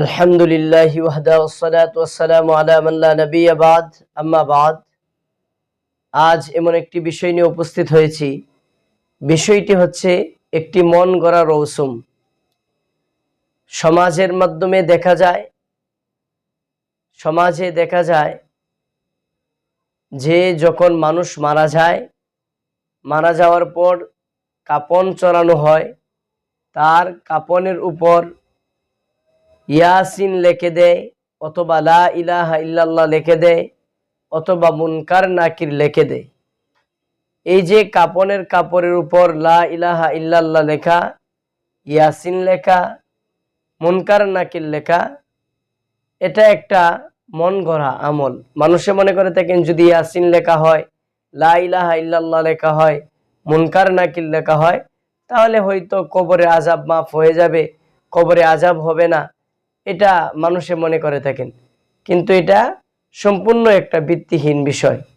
আলহামদুলিল্লাহ ওয়াহদা ওসালাত ওয়াসালাম আলামাল্লা নবী আম্মাবাদ আজ এমন একটি বিষয় নিয়ে উপস্থিত হয়েছি। বিষয়টি হচ্ছে একটি মন গড়া রৌসুম। সমাজের মাধ্যমে দেখা যায়, সমাজে দেখা যায় যে যখন মানুষ মারা যায়, মারা যাওয়ার পর কাপন চড়ানো হয়, তার কাপনের উপর ইয়াসিন লেখে দেয় অথবা লা ইলাহা ইল্লাল্লাহ লেখে দেয় অথবা মুনকার নাকির লেখে দেয় এই যে কাপনের কাপড়ের উপর লা ইলাহা ইল্লাল্লাহ লেখা, ইয়াসিন লেখা, মুনকার নাকির লেখা, এটা একটা মন গড়া আমল। মানুষে মনে করে থাকেন, যদি ইয়াসিন লেখা হয়, লা ইলাহা ইল্লাল্লাহ লেখা হয়, মুনকার নাকির লেখা হয়, তাহলে হয়তো কবরে আজাব মাফ হয়ে যাবে, কবরে আজাব হবে না। এটা মানুষে মনে করে থাকেন। কিন্তু এটা সম্পূর্ণ একটা ভিত্তিহীন বিষয়।